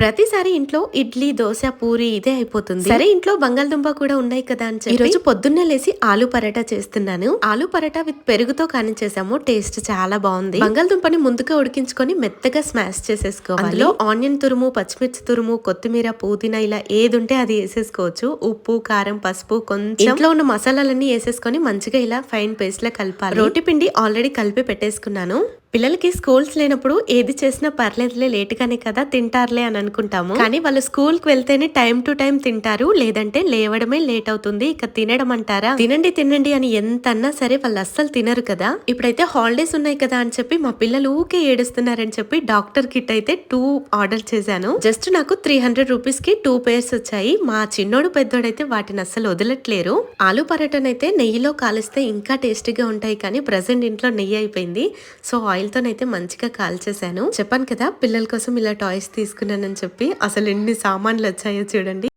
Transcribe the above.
ప్రతిసారి ఇంట్లో ఇడ్లీ దోశ పూరి ఇదే అయిపోతుంది. సరే ఇంట్లో బంగాళదుంప కూడా ఉన్నాయి కదా అని చెప్పి ఈ రోజు పొద్దున్నే లేసి ఆలు పరాటా చేస్తున్నాను. ఆలు పరాటా విత్ పెరుగుతో కానీ చేసాము టేస్ట్ చాలా బాగుంది. బంగాళదుంపని ముందుగా ఉడికించుకొని మెత్తగా స్మాష్ చేసేసుకోవాలి. అందులో ఆనియన్ తురుము పచ్చిమిర్చి తురుము కొత్తిమీర పుదీనా ఇలా ఏది ఉంటే అది వేసేసుకోవచ్చు. ఉప్పు కారం పసుపు కొంచెం ఇంట్లో ఉన్న మసాలాలన్నీ వేసేసుకొని మంచిగా ఇలా ఫైన్ పేస్ట్ లా కలపాలి. రోటి పిండి ఆల్రెడీ కలిపి పెట్టేసుకున్నాను. పిల్లలకి స్కూల్స్ లేనప్పుడు ఏది చేసినా పర్లేదులే లేట్ గానే కదా తింటారులే అని అనుకుంటాము. కానీ వాళ్ళు స్కూల్కి వెళ్తేనే టైం టు టైం తింటారు. లేదంటే లేవడమే లేట్ అవుతుంది. ఇక తినడం అంటారా? తినండి తినండి అని ఎంత అన్నా సరే వాళ్ళు అస్సలు తినరు కదా. ఇప్పుడైతే హాలిడేస్ ఉన్నాయి కదా అని చెప్పి మా పిల్లలు ఊకే ఏడుస్తున్నారని చెప్పి డాక్టర్ కిట్ అయితే టూ ఆర్డర్ చేశాను. జస్ట్ నాకు త్రీ హండ్రెడ్ రూపీస్కి టూ పేర్స్ వచ్చాయి. మా చిన్నోడు పెద్దోడైతే వాటిని అస్సలు వదలట్లేరు. ఆలు పరాటన్ అయితే నెయ్యిలో కాలిస్తే ఇంకా టేస్టీగా ఉంటాయి కానీ ప్రజెంట్ ఇంట్లో నెయ్యి అయిపోయింది. సో ఆయిల్ తోనైతే మంచిగా కాల్చేశాను చెప్పాను కదా పిల్లల కోసం ఇలా టాయ్స్ తీసుకున్నానని చెప్పి అసలు ఎన్ని సామాన్లు వచ్చాయో చూడండి.